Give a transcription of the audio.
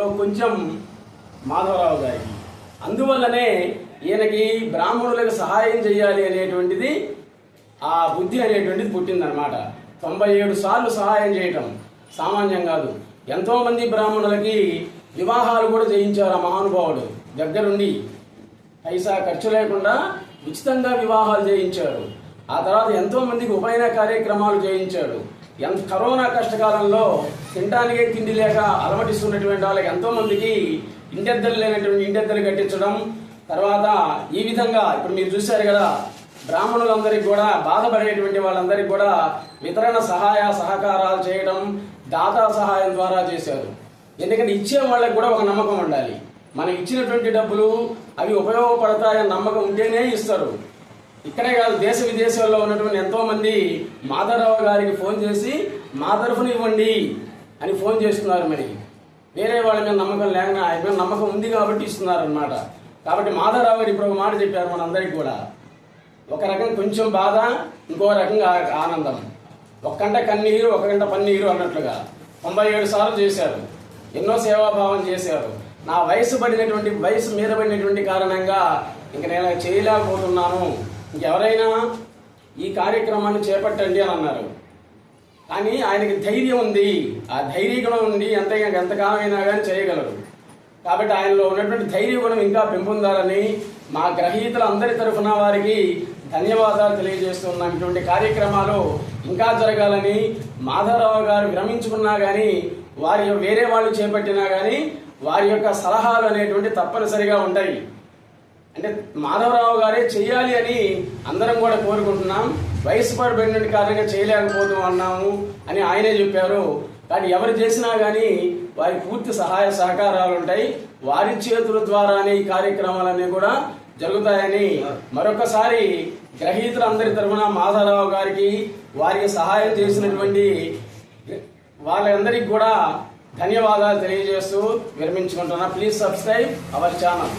బ్రాహ్మణుల్లో కొంచెం మాధవరావు గారికి అందువల్లనే ఈయనకి బ్రాహ్మణులకు సహాయం చేయాలి అనేటువంటిది ఆ బుద్ధి అనేటువంటిది పుట్టిందనమాట తొంభై ఏడు సార్లు సహాయం చేయటం సామాన్యం కాదు. ఎంతోమంది బ్రాహ్మణులకి వివాహాలు కూడా చేయించారు ఆ మహానుభావుడు. దగ్గరుండి పైసా ఖర్చు లేకుండా ఉచితంగా వివాహాలు చేయించాడు. ఆ తర్వాత ఎంతోమందికి ఉపయన కార్యక్రమాలు చేయించాడు. ఎంత కరోనా కష్టకాలంలో తినడానికే తిండి లేక అలమటిస్తున్నటువంటి వాళ్ళకి ఎంతోమందికి ఇంటెద్దలు లేనటువంటి ఇంటెద్దలు కట్టించడం తర్వాత ఈ విధంగా ఇప్పుడు మీరు చూశారు కదా బ్రాహ్మణులందరికీ కూడా బాధపడేటువంటి వాళ్ళందరికీ కూడా వితరణ సహాయ సహకారాలు చేయడం దాతా సహాయం ద్వారా చేశారు. ఎందుకంటే ఇచ్చే వాళ్ళకి కూడా ఒక నమ్మకం ఉండాలి. మనం ఇచ్చినటువంటి డబ్బులు అవి ఉపయోగపడతాయని నమ్మకం ఉంటేనే ఇస్తారు. ఇక్కడే కాదు దేశ విదేశాల్లో ఉన్నటువంటి ఎంతో మంది మాధవరావు గారికి ఫోన్ చేసి మా తరఫున ఇవ్వండి అని ఫోన్ చేస్తున్నారు మరి. వేరే వాళ్ళ మీద నమ్మకం లేకుండా ఆయన మీద నమ్మకం ఉంది కాబట్టి ఇస్తున్నారనమాట కాబట్టి మాధవరావు గారు ఇప్పుడు ఒక మాట చెప్పారు మనందరికీ కూడా. ఒక రకం కొంచెం బాధ ఇంకో రకంగా ఆనందం. ఒక గంట కన్నీరు ఒక గంట పన్నీరు అన్నట్లుగా. తొంభై ఏడు సార్లు చేశారు. ఎన్నో సేవాభావం చేశారు. నా వయసు పడినటువంటి వయసు మీద పడినటువంటి కారణంగా ఇంక నేను చేయలేకపోతున్నాను. ఎవరైనా ఈ కార్యక్రమాన్ని చేపట్టండి అని అన్నారు. కానీ ఆయనకి ధైర్యం ఉంది. ఆ ధైర్య గుణం ఉండి ఎంత ఎంతకాలం అయినా కానీ చేయగలరు. కాబట్టి ఆయనలో ఉన్నటువంటి ధైర్య గుణం ఇంకా పెంపొందాలని మా గ్రహీతల అందరి తరఫున వారికి ధన్యవాదాలు తెలియజేస్తున్నాం ఇటువంటి కార్యక్రమాలు ఇంకా జరగాలని మాధవరావు గారు భ్రమించుకున్నా కానీ వారి వేరే వాళ్ళు చేపట్టినా కానీ వారి యొక్క సలహాలు అనేటువంటి తప్పనిసరిగా ఉంటాయి. అంటే మాధవరావు గారే చేయాలి అని అందరం కూడా కోరుకుంటున్నాం. వయసు పడిపోయినటువంటి కారణంగా చేయలేకపోతూ అన్నాము అని ఆయనే చెప్పారు. కానీ ఎవరు చేసినా కానీ వారి పూర్తి సహాయ సహకారాలు ఉంటాయి. వారి చేతుల ద్వారానే ఈ కార్యక్రమాలన్నీ కూడా జరుగుతాయని మరొకసారి గ్రహీతులందరి తరఫున మాధవరావు గారికి వారికి సహాయం చేసినటువంటి వాళ్ళందరికీ కూడా ధన్యవాదాలు తెలియజేస్తూ విరమించుకుంటున్నా. Please subscribe our channel.